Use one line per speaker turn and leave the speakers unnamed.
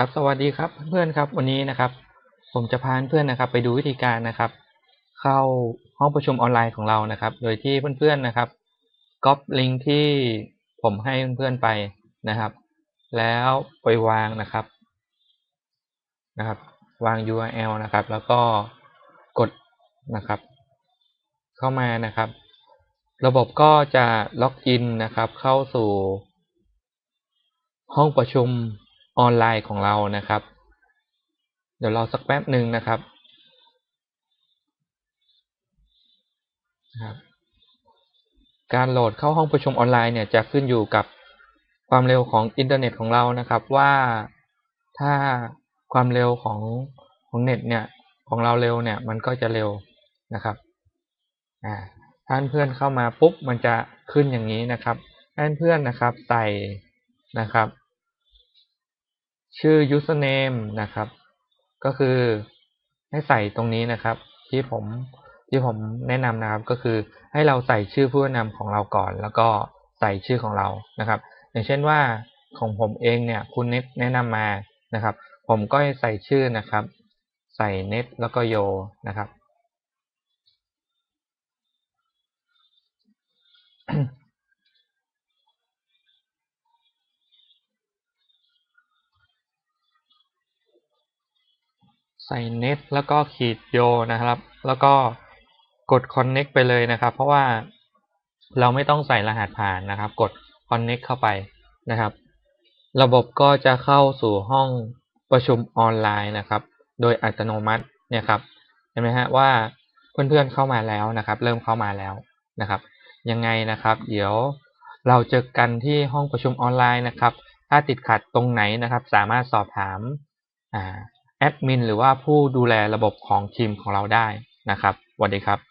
ครับสวัสดีครับเพื่อนๆครับวันนี้นะครับ ผมจะพาเพื่อนๆนะครับ ไปดูวิธีการนะครับ เข้าห้องประชุมออนไลน์ของเรานะครับ โดยที่เพื่อนๆนะครับก๊อปลิงก์ที่ผมให้เพื่อนๆไปนะครับ แล้วไปวางนะครับนะครับ วาง URL นะครับ แล้วก็กดนะครับ เข้ามานะครับ ระบบก็จะล็อกอินนะครับ เข้าสู่ห้องประชุม ออนไลน์ของเรานะครับ เดี๋ยวรอสักแป๊บหนึ่งนะครับครับ การโหลดเข้าห้องประชุมออนไลน์เนี่ยจะขึ้นอยู่กับความเร็วของอินเทอร์เน็ตของเรานะครับ ว่าถ้าความเร็วของของเน็ตเนี่ยของเราเร็วเนี่ยมันก็จะเร็วนะครับอ่าถ้าเพื่อนเข้ามาปุ๊บมันจะขึ้นอย่างนี้นะครับให้เพื่อนนะครับใส่นะครับ ชื่อ username นะครับ ก็คือให้ใส่ตรงนี้นะครับ ที่ผมที่ผมแนะนำนะครับก็คือให้เราใส่ชื่อผู้แนะนำของเราก่อน แล้วก็ใส่ชื่อของเรานะครับ อย่างเช่นว่าของผมเองเนี่ยคุณเน็ตแนะนำมานะครับ ผมก็ใส่ชื่อนะครับ ใส่เน็ตแล้วก็โยนะครับ ใส่เน็ตแล้วก็ขีดโยนะครับ แล้วก็กด connect ไปเลยนะครับ เพราะว่าเราไม่ต้องใส่รหัสผ่านนะครับ กด connect เข้าไปนะครับ ระบบก็จะเข้าสู่ห้องประชุมออนไลน์นะครับ โดยอัตโนมัติเนี่ยครับเห็นไหมฮะว่าเพื่อนๆเข้ามาแล้วนะครับ เริ่มเข้ามาแล้วนะครับ ยังไงนะครับ เดี๋ยวเราเจอกันที่ห้องประชุมออนไลน์นะครับ ถ้าติดขัดตรงไหนนะครับ สามารถสอบถามอ่า แอดมินหรือว่าผู้ดูแลระบบของทีมของเราได้นะครับสวัสดีครับ